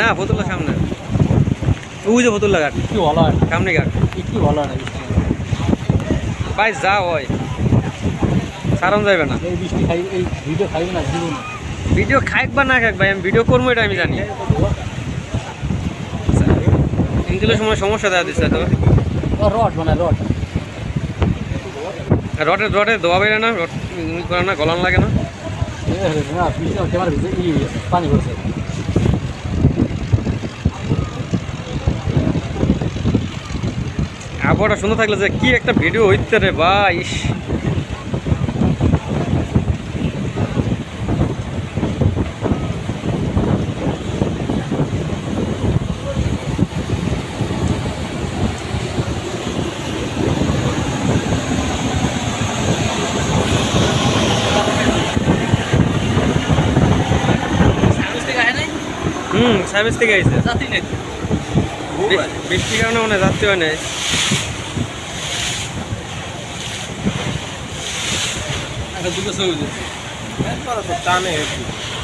না ফতুল্লা সামনে। ওই যে ফতুল্লা ঘাট একটু ভালো হয় সামনে ঘাট একটু ভালো হয় ভাই যা হয়। সারণ যাবে না। এই বৃষ্টি খাই এই ভিডিও খাইবে না জীবন। ভিডিও খাইক বা না খাইক ভাই আমি ভিডিও করব এটা আমি জানি। ইঞ্জিনের সময় সমস্যা দেখা দিচ্ছে তো। রড মানে রড। রটে রটে দোয়া বেড়ে না, রড করে না, গলান লাগে না। পানি আবহাওয়াটা সুন্দর থাকলে যে কি একটা ভিডিও হইতে রে বা ইস। হুম সার্ভিস থেকে আইছে। বৃ- বৃষ্টির কারণে মনে যাত্রী হয় নাই। একটা দুটো ছবি টানে